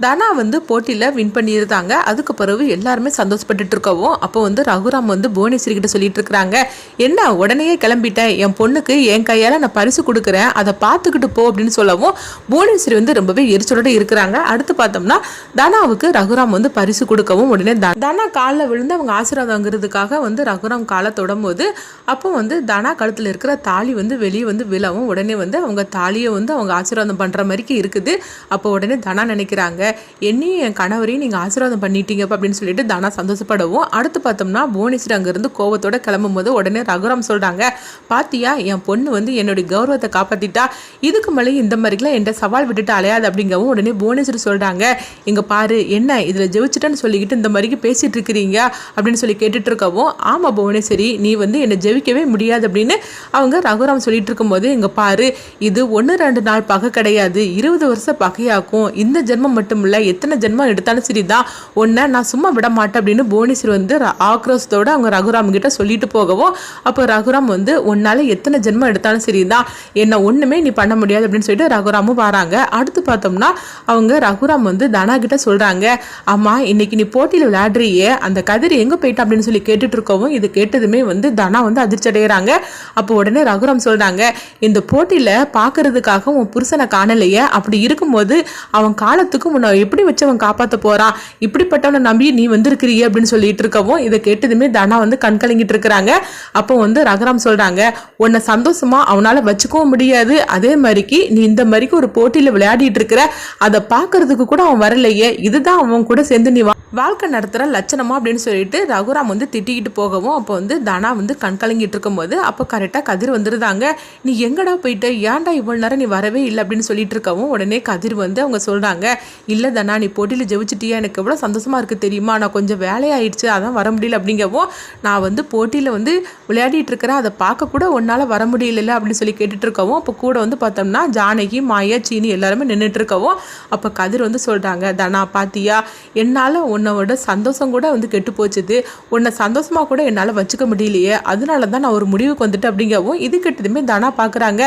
தனா வந்து போட்டியில் வின் பண்ணியிருந்தாங்க. அதுக்கு பிறகு எல்லாருமே சந்தோஷப்பட்டுட்டு இருக்கவும் அப்போ வந்து ரகுராம் வந்து புவனேஸ்வரி கிட்ட சொல்லிட்டு இருக்கிறாங்க என்ன உடனே கிளம்பிட்டேன் என் பொண்ணுக்கு என் கையால் நான் பரிசு கொடுக்குறேன். அதை பார்த்துக்கிட்டு போ அப்படின்னு சொல்லவும் புவனேஸ்வரி வந்து ரொம்பவே எரிச்சலோட இருக்கிறாங்க. அடுத்து பார்த்தோம்னா தனாவுக்கு ரகுராம் வந்து பரிசு கொடுக்கவும் உடனே த- தனா காலில் விழுந்து அவங்க ஆசீர்வாதம் வாங்குறதுக்காக வந்து ரகுராம் காலை தொடும்போது அப்போ வந்து தனா கழுத்தில் இருக்கிற தாலி வந்து வெளியே வந்து விழவும் உடனே வந்து அவங்க தாலியை வந்து அவங்க ஆசீர்வாதம் பண்ணுற மாதிரிக்கு இருக்குது. அப்போ உடனே தனா நினைக்கிறாங்க என்னையும் என் கணவரையும் நீங்கள் ஆசீர்வாதம் பண்ணிட்டீங்கப்பா அப்படின்னு சொல்லிட்டு தானா சந்தோஷப்படவும். அடுத்து பார்த்தோம்னா புவனேஸ்வர் அங்கேருந்து கோவத்தோட கிளம்பும்போது உடனே ரகுராம் சொல்கிறாங்க பாத்தியா என் பொண்ணு வந்து என்னுடைய கௌரவத்தை காப்பாற்றிட்டா இதுக்கு மேலே இந்த மாதிரிலாம் என்கிட்ட சவால் விட்டுட்டு அலையாது அப்படிங்கவும் உடனே புவனேஸ்வரி சொல்கிறாங்க இங்கே பாரு என்ன இதில் ஜெயிச்சிட்டேன்னு சொல்லிக்கிட்டு இந்த மாதிரிக்கு பேசிகிட்டு இருக்கிறீங்க? அப்படின்னு சொல்லி கேட்டுட்டு இருக்கவும் ஆமாம் புவனேஸ்வரி நீ வந்து என்னை ஜெயிக்கவே முடியாது அப்படின்னு அவங்க ரகுராம் சொல்லிட்டு இருக்கும்போது இங்கே பாரு இது ஒன்று ரெண்டு நாள் பகை கிடையாது. இருபது வருஷம் பகையாக்கும். இந்த ஜென்மம் மட்டும் இல்லை எத்தனை ஜென்மம் எடுத்தாலும் சரிதான் ஒன்றை நான் சும்மா விட மாட்டேன் அப்படின்னு புவனேஸ்வரி வந்து ர- ஆக்ரோஷத்தோட அவங்க ரகுராம் கிட்ட சொல்லிட்டு போகவும் அப்போ ரகுராம் வந்து உன்னால எத்தனை ஜென்மம் எடுத்தாலும் சரிதான் என்ன ஒண்ணுமே நீ பண்ண முடியாது அப்படின்னு சொல்லிட்டு ரகுராமும் வராங்க. அடுத்து பார்த்தோம்னா அவங்க ரகுராம் வந்து தனா கிட்ட சொல்றாங்க. அம்மா இன்னைக்கு நீ போட்டியில் விளையாடுறியே. அந்த கதிர் எங்கே போயிட்டா அப்படின்னு சொல்லி கேட்டுட்டு இருக்கவும் இது கேட்டதுமே வந்து தனா வந்து அதிர்ச்சி அடைகிறாங்க அப்போ உடனே ரகுராம் சொல்றாங்க இந்த போட்டியில் பார்க்கறதுக்காக உன் புருஷனை காணலையே. அப்படி இருக்கும்போது அவன் காலத்துக்கு உன்னை எப்படி வச்சு அவன் காப்பாற்ற போறான் இப்படிப்பட்டவனை நம்பி நீ வந்திருக்கிறியே அப்படின்னு சொல்லிட்டு இருக்கவும் இதை கேட்டதுமே தனா வந்து கண் கலங்கிட்டு இருக்கிறாங்க. அப்போ வந்து ரகுராம் சொல்றாங்க உன்னை சந்தோஷமா அவனால வச்சுக்கவும் முடியாது. அதே மாதிரிக்கு நீ இந்த மாதிரிக்கு ஒரு போட்டியில விளையாடிட்டு இருக்கிற அதை பார்க்கறதுக்கு கூட அவன் வரலையே. இதுதான் அவன் கூட சேர்ந்து நீ வா- வாழ்க்கை நடத்துகிற லட்சணமா அப்படின்னு சொல்லிட்டு ரகுராம் வந்து திட்டிக்கிட்டு போகவும் அப்போ வந்து தனா வந்து கண் கலங்கிட்டு இருக்கும்போது அப்போ கரெக்டாக கதிர் வந்துருந்தாங்க நீ எங்கடா போயிட்ட? ஏன்டா இவ்வளோ நேரம் நீ வரவே இல்லை? அப்படின்னு சொல்லிட்டு இருக்கவும் உடனே கதிர் வந்து அவங்க சொல்கிறாங்க இல்லை தானா நீ போட்டியில் ஜெயிச்சிட்டியா? எனக்கு எவ்வளோ சந்தோஷமாக இருக்குது தெரியுமா? நான் கொஞ்சம் வேலையாயிடுச்சு அதான் வர முடியல அப்படிங்கவும் நான் வந்து போட்டியில் வந்து விளையாடிட்டு இருக்கிறேன் அதை பார்க்க கூட உன்னால் வர முடியல அப்படின்னு சொல்லி கேட்டுட்டு இருக்கவும் அப்போ கூட வந்து பார்த்தோம்னா ஜானகி மாயா சீனி எல்லாருமே நின்றுட்டு இருக்கவும் அப்போ கதிர் வந்து சொல்கிறாங்க தனா பாத்தியா என்னால் உன்னோட சந்தோஷம் கூட வந்து கெட்டு போச்சுது. உன்னை சந்தோஷமாக கூட என்னால் வச்சுக்க முடியலையே. அதனால தான் நான் ஒரு முடிவுக்கு வந்துட்டு அப்படிங்கவும் இது கெட்டதுமே தனா பார்க்குறாங்க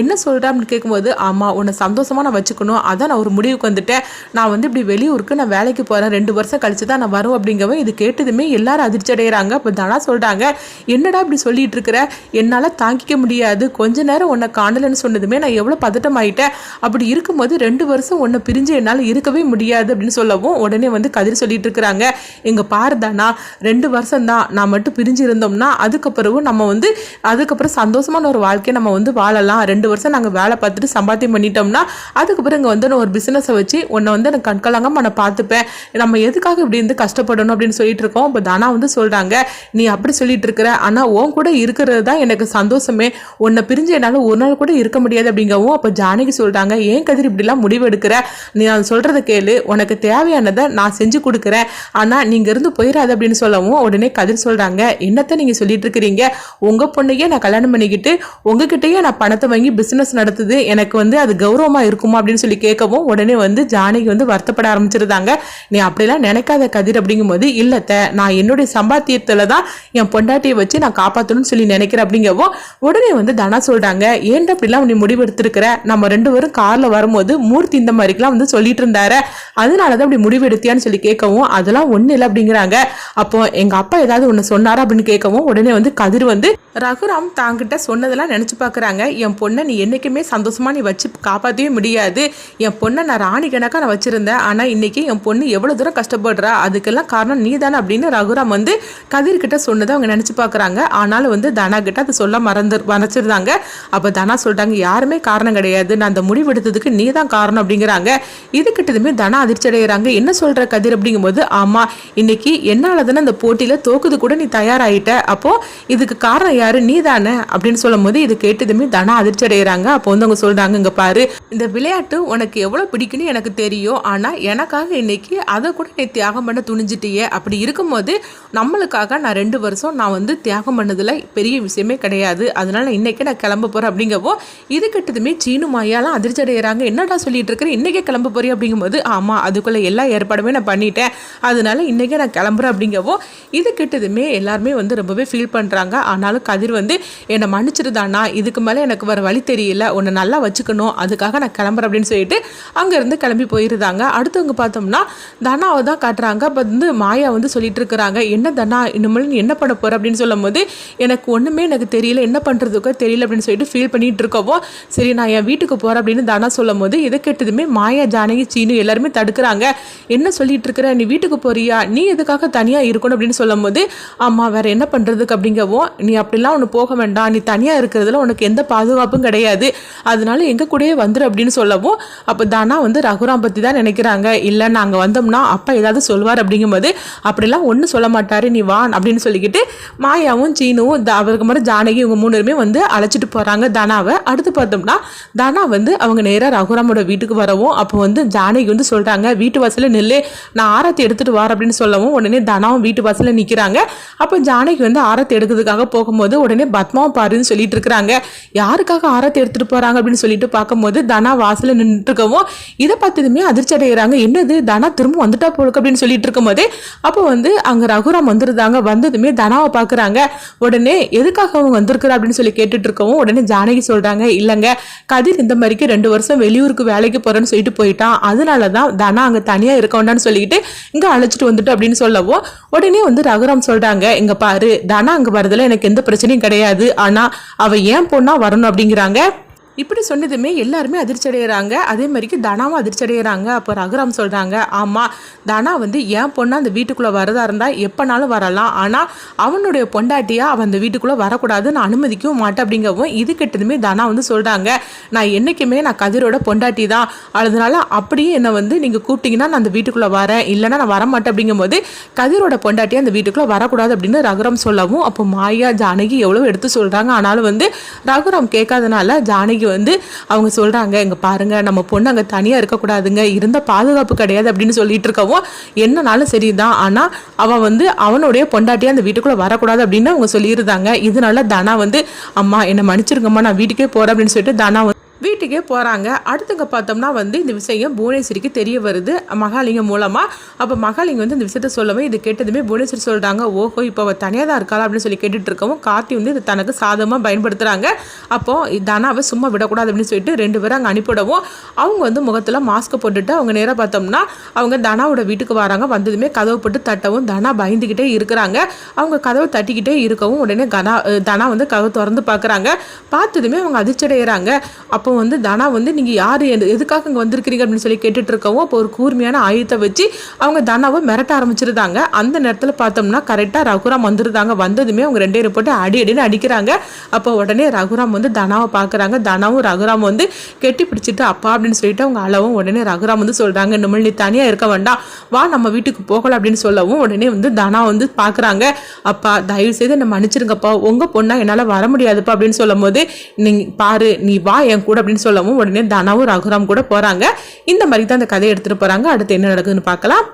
என்ன சொல்கிறேன் அப்படின்னு கேட்கும்போது ஆமாம் உன்னை சந்தோஷமாக நான் வச்சுக்கணும். அதான் நான் ஒரு முடிவுக்கு வந்துட்டேன். நான் வந்து இப்படி வெளியூருக்கு நான் வேலைக்கு போகிறேன் ரெண்டு வருஷம் கழிச்சு தான் நான் வரும் அப்படிங்கவும் இது கேட்டதுமே எல்லாரும் அதிர்ச்சி அடைகிறாங்க அப்போ தானா சொல்கிறாங்க என்னடா இப்படி சொல்லிட்டு இருக்கிற? என்னால் தாங்கிக்க முடியாது. கொஞ்ச நேரம் உன்னை காணலைன்னு சொன்னதுமே நான் எவ்வளோ பதட்டமாயிட்டேன். அப்படி இருக்கும்போது ரெண்டு வருஷம் உன்னை பிரிஞ்சு என்னால் இருக்கவே முடியாது அப்படின்னு சொல்லவும் உடனே வந்து கதிர் சொல்லிட்டு இருக்கிறாங்க. எங்கள் பாருதானா ரெண்டு வருஷம் தான் நான் மட்டும் பிரிஞ்சு இருந்தோம்னா அதுக்கப்புறம் நம்ம வந்து அதுக்கப்புறம் சந்தோஷமான ஒரு வாழ்க்கையை நம்ம வந்து வாழலாம். ரெண்டு வருஷம் நாங்கள் வேலை பார்த்துட்டு சம்பாத்தியம் பண்ணிட்டோம்னா அதுக்கப்புறம் இங்கே வந்து நான் ஒரு பிஸ்னஸை வச்சு உன்னை வந்து எனக்கு கண்கலங்காம நான் பார்த்துப்பேன் நம்ம எதுக்காக இப்படி இருந்து கஷ்டப்படணும் அப்படின்னு சொல்லிட்டு இருக்கோம் இப்போ தானா வந்து சொல்கிறாங்க நீ அப்படி சொல்லிட்டு இருக்கிற ஆனால் உன் கூட இருக்கிறது தான் எனக்கு சந்தோஷமே. உன்னை பிரிஞ்சு என்னால் ஒரு நாள் கூட இருக்க முடியாது அப்படிங்கவும் அப்போ ஜானகி சொல்கிறாங்க ஏன் கதிர் இப்படிலாம் முடிவு எடுக்கிற நீ நான் சொல்கிறத கேளு. உனக்கு தேவையானதை நான் செஞ்சு கொடுக்குறேன். ஆனால் நீங்கள் இருந்து போயிடாது அப்படின்னு சொல்லவும் உடனே கதிர் சொல்கிறாங்க என்னத்தை நீங்கள் சொல்லிட்டு இருக்கிறீங்க உங்கள் பொண்ணையே நான் கல்யாணம் பண்ணிக்கிட்டு உங்ககிட்டயே நான் பணத்தை வாங்கி பிஸ்னஸ் நடத்துது. எனக்கு வந்து அது கௌரவமாக இருக்குமா? அப்படின்னு சொல்லி கேட்கவும் உடனே வந்து ஜானகி வந்து வருத்தப்பட ஆரம்பிச்சிருந்தாங்க. நீ அப்படிலாம் நினைக்காத கதிர் அப்படிங்கும்போது இல்லத்த நான் என்னுடைய சம்பாத்தியத்தில் தான் என் பொண்டாட்டியை வச்சு நான் காப்பாற்றணும்னு சொல்லி நினைக்கிறேன் அப்படிங்கவும் உடனே வந்து தனா சொல்றாங்க ஏன்டா அப்படிலாம் நீ முடிவெடுத்திருக்கிற? நம்ம ரெண்டு பேரும் கார்ல வரும்போது மூர்த்தி இந்த மாதிரிக்கெலாம் வந்து சொல்லிட்டு இருந்தாரு. அதனாலதான் அப்படி முடிவு எடுத்தியான்னு சொல்லி கேட்கவும் அதெல்லாம் ஒன்றும் இல்லை அப்படிங்கிறாங்க. அப்போ எங்க அப்பா ஏதாவது ஒன்று சொன்னாரா அப்படின்னு கேட்கவும் உடனே வந்து கதிர் வந்து ரகுராம் தாங்கிட்ட சொன்னதெல்லாம் நினைச்சு பார்க்குறாங்க என் பொண்ணை நீ என்னைக்குமே சந்தோஷமா நீ வச்சு காப்பாற்றவே முடியாது. என் பொண்ணை நான் ராணி கணக்கா நான் வச்சிருந்தேன். ஆனால் இன்றைக்கி என் பொண்ணு எவ்வளோ தூரம் கஷ்டப்படுறா அதுக்கெல்லாம் காரணம் நீ தானே அப்படின்னு ரகுராம் வந்து கதிர்கிட்ட சொன்னதை அவங்க நினச்சி பார்க்குறாங்க. ஆனாலும் வந்து தனா கிட்ட அதை சொல்ல மறந்து மறைச்சிருந்தாங்க. அப்போ தனா சொல்கிறாங்க யாருமே காரணம் கிடையாது. நான் அந்த முடிவு எடுத்ததுக்கு நீ தான் காரணம் அப்படிங்கிறாங்க. இது கிட்டதுமே தனா அதிர்ச்சி அடைகிறாங்க என்ன சொல்கிற கதிர்? அப்படிங்கும்போது ஆமாம் இன்றைக்கி என்னால் தானே அந்த போட்டியில் தோக்குது கூட நீ தயாராகிட்ட அப்போது இதுக்கு காரணம் யார்? நீ தானே அப்படின்னு சொல்லும்போது இது கேட்டதுமே தனா அதிர்ச்சி அடைகிறாங்க அப்போ வந்து அவங்க சொல்கிறாங்க இங்கே பாரு இந்த விளையாட்டு உனக்கு எவ்வளோ பிடிக்குன்னு எனக்கு தெரியும். முடியும் ஆனால் எனக்காக இன்னைக்கு அதை கூட நீ தியாகம் பண்ண துணிஞ்சிட்டியே. அப்படி இருக்கும்போது நம்மளுக்காக நான் ரெண்டு வருஷம் நான் வந்து தியாகம் பண்ணதில் பெரிய விஷயமே கிடையாது. அதனால் இன்றைக்கி நான் கிளம்ப போகிறேன் அப்படிங்கவோ இது கிட்டதுமே சீனு மாயாலாம் அதிர்ச்சி அடைகிறாங்க என்னடா சொல்லிட்டு இருக்கிறேன் இன்றைக்கே கிளம்ப போறிய அப்படிங்கும்போது ஆமாம் அதுக்குள்ளே எல்லா ஏற்பாடுமே நான் பண்ணிட்டேன். அதனால இன்றைக்கே நான் கிளம்புறேன் அப்படிங்கவோ இது கிட்டதுமே எல்லாருமே வந்து ரொம்பவே ஃபீல் பண்ணுறாங்க ஆனாலும் கதிர் வந்து என்னை மன்னிச்சிருந்தானா இதுக்கு மேலே எனக்கு வர வழி தெரியல. உன்னை நல்லா வச்சுக்கணும். அதுக்காக நான் கிளம்புறேன் அப்படின்னு சொல்லிட்டு அங்கேருந்து கிளம்பி போயிருந்தாங்க அடுத்தவங்க பார்த்தோம்னா தனாவை தான் காட்டுறாங்க. அப்போ வந்து மாயா வந்து சொல்லிட்டு இருக்கிறாங்க என்ன தனா இனிமேல் நீ என்ன பண்ண போகிற அப்படின்னு சொல்லும் போது எனக்கு ஒன்றுமே எனக்கு தெரியல. என்ன பண்ணுறதுக்கோ தெரியல. அப்படின்னு சொல்லிட்டு ஃபீல் பண்ணிட்டு இருக்கவோ சரி நான் என் வீட்டுக்கு போகிறேன் அப்படின்னு தனா சொல்லும் போது இதை கேட்டதுமே மாயா ஜானகி சீனு எல்லாருமே தடுக்கிறாங்க. என்ன சொல்லிட்டு இருக்கிற நீ வீட்டுக்கு போறியா? நீ எதுக்காக தனியாக இருக்கணும்? அப்படின்னு சொல்லும் போது ஆமாம் வேற என்ன பண்ணுறதுக்கு அப்படிங்கவும் நீ அப்படிலாம் ஒன்று போக வேண்டாம். நீ தனியாக இருக்கிறதுல உனக்கு எந்த பாதுகாப்பும் கிடையாது. அதனால எங்கள் கூடயே வந்துடும் அப்படின்னு சொல்லவும் அப்போ தானா வந்து ரகுராம் பற்றி தான் நினைக்கிறாங்க. இல்லை நாங்கள் வந்தோம்னா அப்பா ஏதாவது சொல்வார் அப்படிங்கும்போது அப்படிலாம் ஒன்றும் சொல்ல மாட்டார் நீ வா அப்படின்னு சொல்லிக்கிட்டு மாயாவும் சீனுவும் த- அவருக்கு மாதிரி ஜானகி இவங்க மூணு பேருமே வந்து அழைச்சிட்டு போகிறாங்க தனாவை. அடுத்து பார்த்தோம்னா தனா வந்து அவங்க நேராக ரகுராமோட வீட்டுக்கு வரவும் அப்போ வந்து ஜானகி வந்து சொல்கிறாங்க வீட்டு வாசலில் நில்லு நான் ஆரத்தி எடுத்துகிட்டு வர அப்படின்னு சொல்லவும் உடனே தனாவும் வீட்டு வாசலில் நிற்கிறாங்க அப்போ ஜானகி வந்து ஆரத்தி எடுக்கிறதுக்காக போகும்போது உடனே பத்மாவும் பாருன்னு சொல்லிட்டு இருக்கிறாங்க. யாருக்காக ஆரத்தி எடுத்துகிட்டு போகிறாங்க அப்படின்னு சொல்லிட்டு பார்க்கும்போது தனா வாசலில் நின்றுட்டுருக்கவும் இதை பார்த்ததுமே அதிர்ச்சி அடைகிறாங்க என்னது? தனா திரும்ப வந்துட்டா போலுக்கு அப்படின்னு சொல்லிட்டு இருக்கும்போதே அப்போ வந்து அங்கே ரகுராம் வந்துருந்தாங்க. வந்ததுமே தனாவை பார்க்குறாங்க. உடனே எதுக்காக அவங்க வந்திருக்கிறா? அப்படின்னு சொல்லி கேட்டுட்டு இருக்கவும் உடனே ஜானகி சொல்கிறாங்க இல்லைங்க கதிர் இந்த மாதிரிக்கு ரெண்டு வருஷம் வெளியூருக்கு வேலைக்கு போகிறேன்னு சொல்லிட்டு போயிட்டான். அதனால தான் தனா அங்கே தனியாக இருக்க வேண்டாம்னு சொல்லிக்கிட்டு இங்கே அழைச்சிட்டு வந்துட்டு அப்படின்னு சொல்லவும் உடனே வந்து ரகுராம் சொல்கிறாங்க இங்கே பாரு தனா அங்கே வரதில் எனக்கு எந்த பிரச்சனையும் கிடையாது. ஆனால் அவள் ஏன் பொண்ணா வரணும்? அப்படிங்கிறாங்க. இப்படி சொன்னதுமே எல்லாருமே அதிர்ச்சி அடைகிறாங்க அதே மாதிரிக்கு தனாவும் அதிர்ச்சி அடைகிறாங்க அப்போ ரகுராம் சொல்கிறாங்க ஆமாம் தனா வந்து என் பொண்ணு அந்த வீட்டுக்குள்ளே வரதா இருந்தால் எப்போனாலும் வரலாம். ஆனால் அவனுடைய பொண்டாட்டியாக அவன் அந்த வீட்டுக்குள்ளே வரக்கூடாதுன்னு அனுமதிக்கவும் மாட்டேன் அப்படிங்கவும் இது கிட்டதுமே தனா வந்து சொல்கிறாங்க நான் என்றைக்குமே நான் கதிரோட பொண்டாட்டி தான். அதனால அப்படியே என்னை வந்து நீங்கள் கூப்பிட்டீங்கன்னா நான் அந்த வீட்டுக்குள்ளே வரேன். இல்லைன்னா நான் வரமாட்டேன் அப்படிங்கும்போது கதிரோட பொண்டாட்டியாக அந்த வீட்டுக்குள்ளே வரக்கூடாது அப்படின்னு ரகுராம் சொல்லவும் அப்போ மாயா ஜானகி எவ்வளோ எடுத்து சொல்கிறாங்க ஆனாலும் வந்து ரகுராம் கேட்காதனால ஜானகி வந்து அவங்க சொல்கிறாங்க இங்கே பாருங்க நம்ம பொண்ணு அங்கே தனியாக இருக்கக்கூடாதுங்க இருந்த பாதுகாப்பு கிடையாது அப்படின்னு சொல்லிட்டு இருக்கவும் என்னனாலும் சரிதான். ஆனால் அவன் வந்து அவனுடைய பொண்டாட்டியாக அந்த வீட்டுக்குள்ளே வரக்கூடாது அப்படின்னு அவங்க சொல்லியிருந்தாங்க. இதனால தனா வந்து அம்மா என்னை மன்னிச்சிருங்கம்மா நான் வீட்டுக்கே போகிறேன் அப்படின்னு சொல்லிட்டு தனா வந்து வீட்டுக்கே போகிறாங்க அடுத்தங்க பார்த்தோம்னா வந்து இந்த விஷயம் புவனேஸ்வரிக்கு தெரிய வருது. மகாலிங்கம் மூலமாக அப்போ மகாலிங்கம் வந்து இந்த விஷயத்த சொல்லவும் இது கேட்டதுமே புவனேஸ்வரி சொல்கிறாங்க ஓஹோ இப்போ அவள் தனியாக தான் இருக்காளா? அப்படின்னு சொல்லி கேட்டுட்டு இருக்கவும் கார்த்தி வந்து இது தனக்கு சாதகமாக பயன்படுத்துகிறாங்க அப்போ தனாவை சும்மா விடக்கூடாது அப்படின்னு சொல்லிட்டு ரெண்டு பேரும் அங்கே அனுப்பிவிடவும் அவங்க வந்து முகத்தில் மாஸ்க் போட்டுட்டு அவங்க நேராக பார்த்தோம்னா அவங்க தனாவோட வீட்டுக்கு வராங்க. வந்ததுமே கதவை போட்டு தட்டவும் தனா பயந்துக்கிட்டே இருக்கிறாங்க. அவங்க கதவை தட்டிக்கிட்டே இருக்கவும் உடனே கனா தனா வந்து கதவை திறந்து பார்க்குறாங்க பார்த்ததுமே அவங்க அதிர்ச்சி அடைகிறாங்க அப்போ வந்து தனா வந்து நீங்கள் யார்? எதுக்காக இங்கே வந்திருக்கிறீங்க? அப்படின்னு சொல்லி கேட்டுட்டு இருக்கவும் அப்போ ஒரு கூர்மையான ஆயுதத்தை வச்சு அவங்க தனாவை மிரட்ட ஆரம்பிச்சிருந்தாங்க. அந்த நேரத்தில் பார்த்தோம்னா கரெக்டாக ரகுராம் வந்துருந்தாங்க. வந்ததுமே அவங்க ரெண்டே போட்டு அடி அடின்னு அடிக்கிறாங்க. அப்போ உடனே ரகுராம் வந்து தனாவை பார்க்குறாங்க. தனாவும் ரகுராம் வந்து கெட்டி பிடிச்சிட்டு அப்பா அப்படின்னு சொல்லிட்டு அவங்க அளவும் உடனே ரகுராம் வந்து சொல்கிறாங்க இனிமேல் நீ தனியாக இருக்க வேண்டாம். வா நம்ம வீட்டுக்கு போகலாம் அப்படின்னு சொல்லவும் உடனே வந்து தனா வந்து பார்க்குறாங்க. அப்பா தயவு செய்து என்னை மன்னிச்சிருங்கப்பா. உங்கள் பொண்ணாக என்னால் வர முடியாதுப்பா அப்படின்னு சொல்லும் போது நீ பாரு நீ வா என் கூட அப்படின்னு சொல்லவும் உடனே தனாவும் ரகுராம் கூட போகிறாங்க இந்த மாதிரி தான் அந்த கதையை எடுத்துகிட்டு போகிறாங்க அடுத்து என்ன நடக்குதுன்னு பார்க்கலாம்.